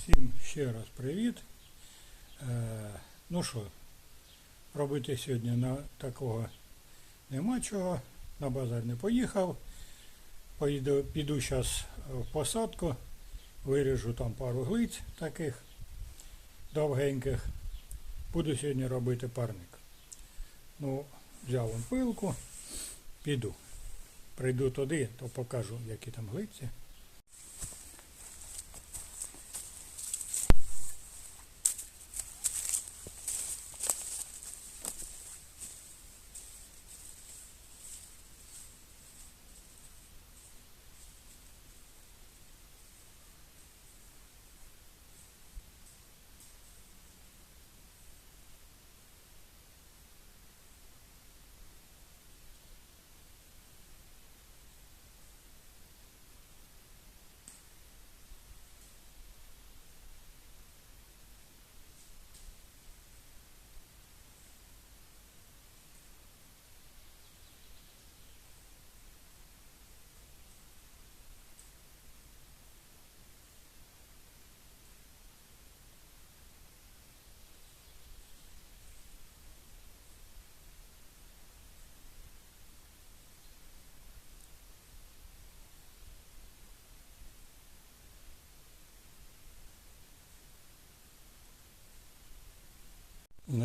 Всім ще раз привіт. Е, ну що, робити сьогодні на такого нема чого. На базар не поїхав. Поїду, піду зараз в посадку, виріжу там пару глиць таких довгеньких. Буду сьогодні робити парник. Ну, взяв он пилку, піду. Прийду туди, то покажу, які там глиці.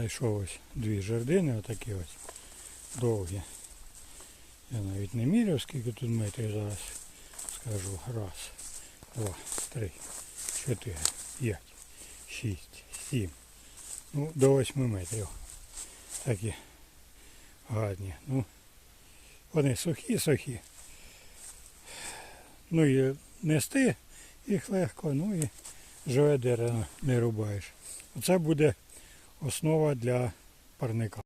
Знайшов ось дві жердини, отакі ось довгі. Я навіть не міряв, скільки тут метрів зараз скажу. Раз, два, три, чотири, п'ять, шість, сім. Ну, до восьми метрів. Такі гарні. Ну, вони сухі, сухі. Ну і нести їх легко, ну і живе дерево не рубаєш. Оце буде основа для парника.